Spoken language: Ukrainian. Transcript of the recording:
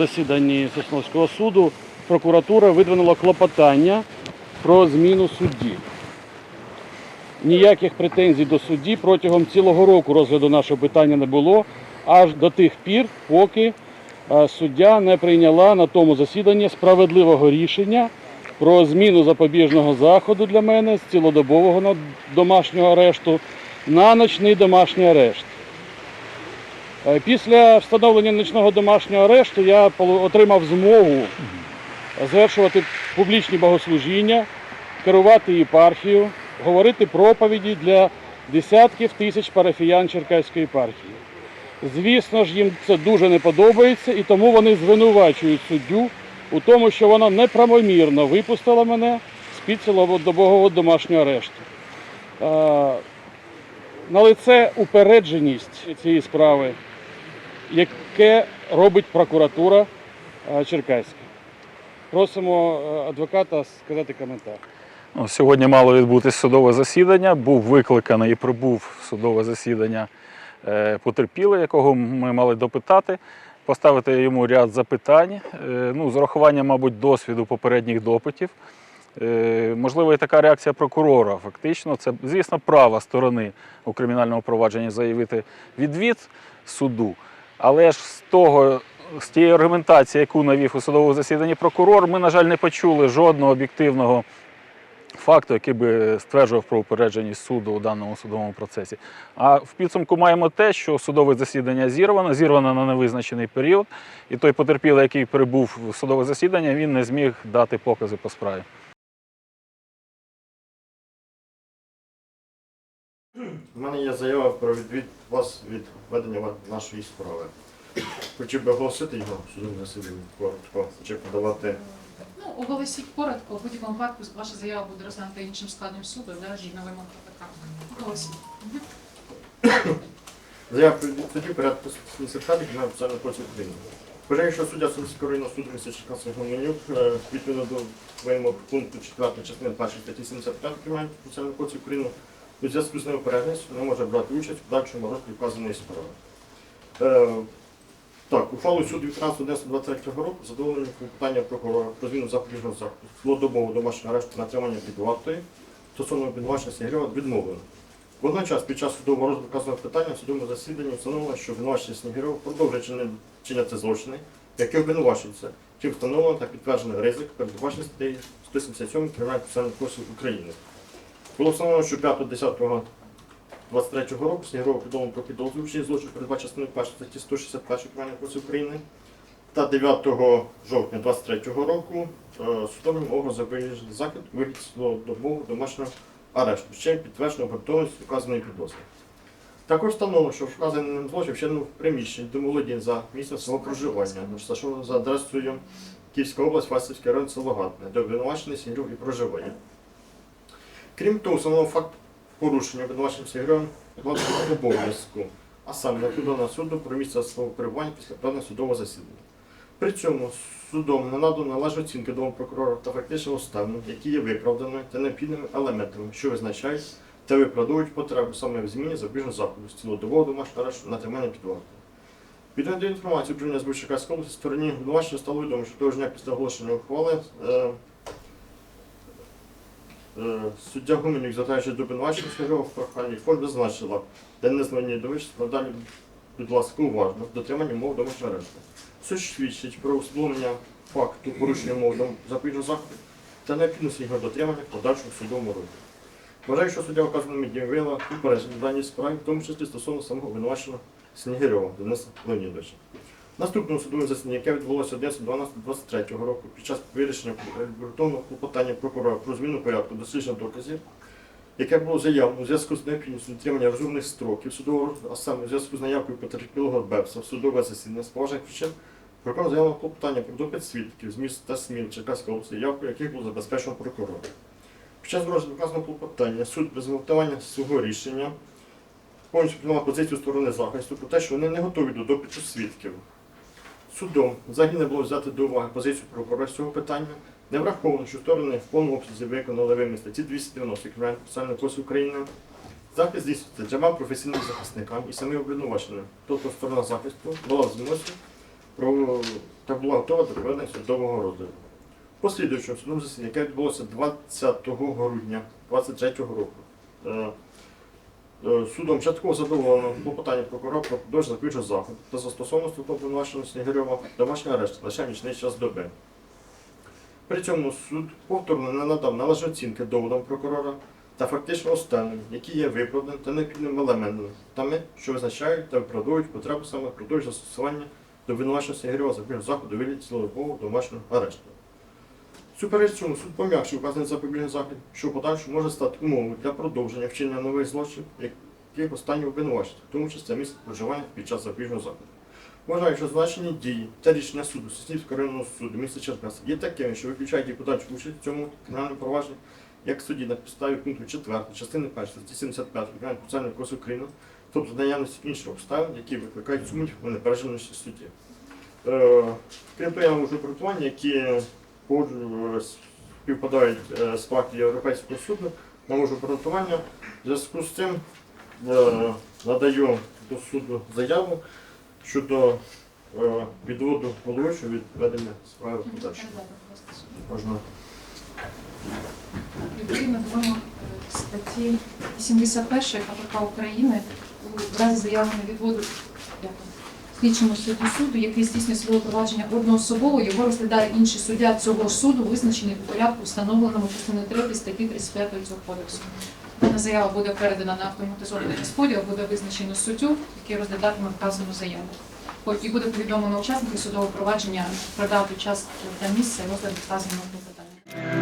засіданні Сосновського суду прокуратура видвинула клопотання про зміну судді. Ніяких претензій до судді протягом цілого року розгляду нашого питання не було, аж до тих пір, поки е, суддя не прийняла на тому засіданні справедливого рішення про зміну запобіжного заходу для мене з цілодобового домашнього арешту на ночний домашній арешт. Е, Після встановлення нічного домашнього арешту я отримав змогу звершувати публічні богослужіння, керувати єпархію, говорити проповіді для десятків тисяч парафіян Черкаської єпархії. Звісно ж, їм це дуже не подобається, і тому вони звинувачують суддю у тому, що вона неправомірно випустила мене з-під цілодобового домашнього арешту. Е, На лице упередженість цієї справи, яке робить прокуратура е, Черкаська. Просимо е, адвоката сказати коментар. Ну, Сьогодні мало відбутися судове засідання. Був викликаний і прибув судове засідання е, потерпілий, якого ми мали допитати, поставити йому ряд запитань. Ну, з урахуванням, мабуть, досвіду попередніх допитів. Можливо, і така реакція прокурора. Фактично, це, звісно, права сторони у кримінальному провадженні заявити відвід суду. Але ж з того, з тієї аргументації, яку навів у судовому засіданні прокурор, ми, на жаль, не почули жодного об'єктивного факту, який би стверджував про упередженість суду у даному судовому процесі. А в підсумку маємо те, що судове засідання зірвано, зірвано на невизначений період, і той потерпілий, який прибув в судове засідання, він не зміг дати покази по справі. У мене є заява про відвід вас від ведення нашої справи. Хотів би оголосити його судове засідання коротко, чи подавати. Ну, оголосіть коротко, в будь-якому випадку ваша заява буде розглянута іншим складом суду, навіть на вимогу КПК. Оголосіть. Заява про відвід судді порядку сертифікатів на офіціальну поліцію України. Вважаю, що суддя Сумського районного суду міста Черкаси Гуменюк е, відповідно до вимог пункту 4 частини 1 статті 75 Кримінального процесуального кодексу України у зв'язку з неупередженістю не може брати участь в подальшому розгляді вказаної справи. Е, Так, ухвалу суду від 15.11.23 року задоволення клопотання прокурора про зміну запобіжного заходу цілодобового домашнього арешту на тримання під вартою стосовно обвинувачення Снігирьова відмовлено. Водночас під час судового розгляду вказаного питання в судовому засіданні встановлено, що обвинувачення Снігирьова продовжує чиняти злочини, які обвинувачуються, чим встановлено та підтверджено ризик передбачений статтею 177 Кримінального процесуального кодексу України. Було встановлено, що 5.10 23 року Снігирова повідомив про підозру вчинення злочин передбачено частиною 1 статті 161 Кримінального кодексу України. Та 9 жовтня 23 року е, судовим образом запобіжний захід вигляд добового домашнього арешту, з чим підтверджено обґрунтованість вказаної підозри. Також встановлено, що вказаний ним злочин вчинив в приміщенні домолодін за місцем свого проживання, розташовано за адресою Київська область, Васильський район, село Гатне, де обвинувачений Снігиров і проживає. Крім того, встановлено факт порушення обвинуваченим Снігировим владного обов'язку, а саме накладено суду про місце свого перебування після проведення судового засідання. При цьому судом не надано належну оцінки до прокурора та фактичного обставин, які є виправданими та необхідними елементами, що визначають та виправдовують потребу саме в зміні запобіжного заходу з цілодобового домашнього арешту на тримання під вартою. Відповідно до інформації управління з області стороні обвинувачення стало відомо, що того ж дня після оголошення ухвали е, суддя Гуменюк, до обвинувачення Снігирова в прохальній формі, зазначила, де не звання до надалі, будь ласка, уважно, дотримання умов домашнього арешту. Ж свідчить про усвідомлення факту порушення дом- запобіжного заходу та необхідності його дотримання в подальшому судовому розгляді. Вважаю, що суддя вказаними упередження в даній справі, в тому числі стосовно самого обвинуваченого Снігирьова Дениса Леонідовича. Наступному судовому засіданні, яке відбулося 11.12.23 року, під час вирішення ґрунтовного клопотання прокурора про зміну порядку дослідження доказів, яке було заявлено у зв'язку з необхідністю дотримання розумних строків судового а саме у зв'язку з наявкою потерпілого Бепса в судове засідання з поважних причин, прокурор заявив клопотання про допит свідків з міст та СМІ Черкаської області, явкою яких було забезпечено прокурором. Під час розгляду вказаного клопотання суд без мотивування свого рішення повністю прийняла позицію сторони захисту про те, що вони не готові до допиту свідків. Судом взагалі не було взяти до уваги позицію прокурора з цього питання. Не враховано, що сторони в повному обсязі виконали вимір статті 290 Кримінального процесуального кодексу України. Захист здійснюється трьома професійними захисниками і самим обвинуваченим. Тобто сторона захисту була в змозі та була готова до проведення судового розгляду. Послідуючим судовим засіданням, яке відбулося 20 грудня 2023 року, е, судом частково задоволено клопотання прокурора про продовження запобіжного заходу та застосовано стосовно обвинуваченого Снігирьова домашній арешт лише нічний час доби. При цьому суд повторно не надав належної оцінки доводам прокурора та фактично останнім, які є виправданими та необхідними елементами, тами, що визначають та виправдовують потребу саме продовження застосування до обвинуваченого Снігирьова запобіжного заходу вигляді цілодобового домашнього арешту. Супереч цьому суд пом'якшив указаний запобіжний захід, що в подальшому може стати умовою для продовження вчинення нових злочинів, яких останні обвинувачення, в тому числі місце проживання під час запобіжного заходу. Вважаю, що значені дії та рішення суду Соснівського районного суду міста Черкас є такими, що виключають їх подальшу участь в цьому кримінальному провадженні, як судді на підставі пункту 4 частини 1 статті 75 Кримінального процесуального кодексу України, тобто наявності інших обставин, які викликають сумнів у непередженості судді. Е, крім того, я можу які співпадають е, з фактів Європейського суду, я можу обґрунтування. В зв'язку з цим е, надаю до суду заяву щодо е, відводу головуючого від ведення справи суду. Можна Відповідно до статті 81 КПК України у разі заяви відводу дякую, слідчому судді суду, який здійснює судове провадження одноособово, його розглядає інший суддя цього суду, визначений у порядку, встановленому частиною 3 статті 35 цього кодексу. Дана заява буде передана на автоматизований розподіл, буде визначено суддю, який розглядатиме вказану заяву. І буде повідомлено учасників судового провадження про дату, час та місце розгляду вказаного клопотання.